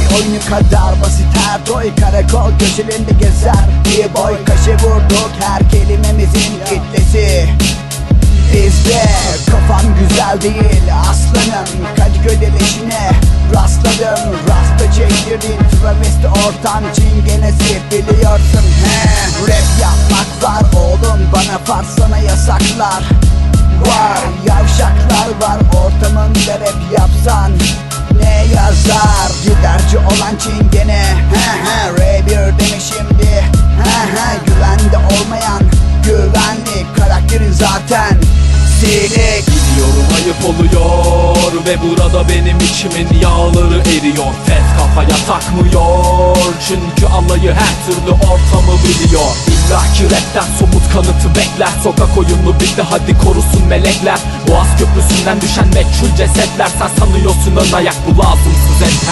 oyunu kadar basit. Her doy Karakol köşelerinde gezer. Bir boy kaşı vurduk her kelimemizin kitlesi. Bizde kafam güzel değil aslanım. Kadıköy'de leşine rastladım. Rasta çektirdin travesti ortam çingenesi biliyorsun. He Rap yapmak var oğlum bana fark sana yasaklar. Var yavşaklar var ortamında rap zaten silik Biliyorum ayıp oluyor Ve burada benim içimin yağları eriyor. Fet kafaya takmıyor Çünkü alayı her türlü ortamı biliyor. İlla ki rapten somut kanıtı bekler. Sokak oyunu bitti hadi korusun melekler. Boğaz köprüsünden düşen meçhul cesetler. Sen sanıyorsun ön ayak bu lazımsız entel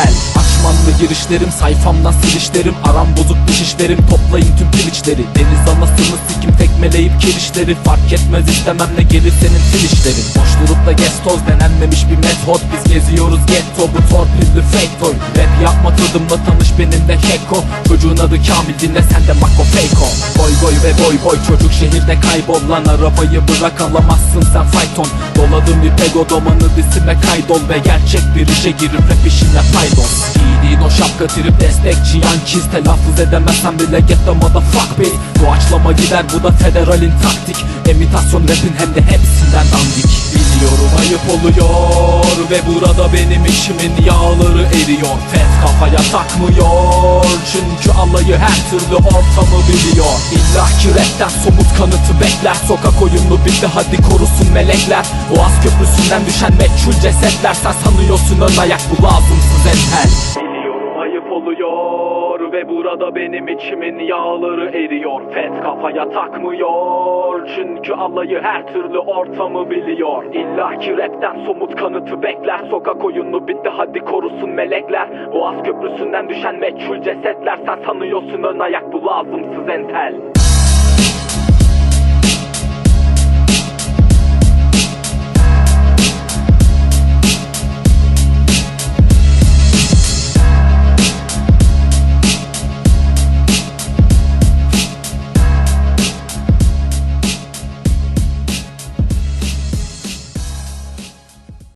Girişlerim sayfamdan silişlerim Aram bozuk düşüşlerim toplayın tüm piliçleri Deniz anasını sikim tekmeleyip kirişleri. Fark etmez istemem ne gelir senin filişlerin Boş durup da gestoz denenmemiş bir metot Biz geziyoruz getto bu torpilli fake toy Rap yapma tadımla tanış benimle keko Çocuğun adı Kamil dinle sen de Mako Feyko Boy boy ve boy boy çocuk şehirde kaybol lan Arabayı bırak alamazsın sen fayton. Doladım bir pegodomanı disime kaydol Ve gerçek bir işe girip rap işine paydos. Giydiğin o şapka trip destekçi yan çiz. Telaffuz edemezsen bile get the motherfuck beat Doğaçlama gider bu da federalin taktik. Imitasyon rapin hem de hepsinden dandik. Biliyorum ayıp oluyor Ve burada benim işimin yağları eriyor. Fet kafaya takmıyor Çünkü alayı her türlü ortamı biliyor. İlla ki rapten somut kanıtı bekler. Sokak oyunu bitti hadi korusun melekler. Boğaz köprüsünden düşen meçhul cesetler. Sen sanıyorsun ön ayak bu lazımsız entel. Biliyorum ayıp oluyor Ve burada benim içimin yağları eriyor. Fet kafaya takmıyor. Çünkü alayı her türlü ortamı biliyor. İlla ki rapten somut kanıtı bekler. Sokak oyunu bitti hadi korusun melekler. Boğaz köprüsünden düşen meçhul cesetler Sen sanıyorsun ön ayak bu lazımsız entel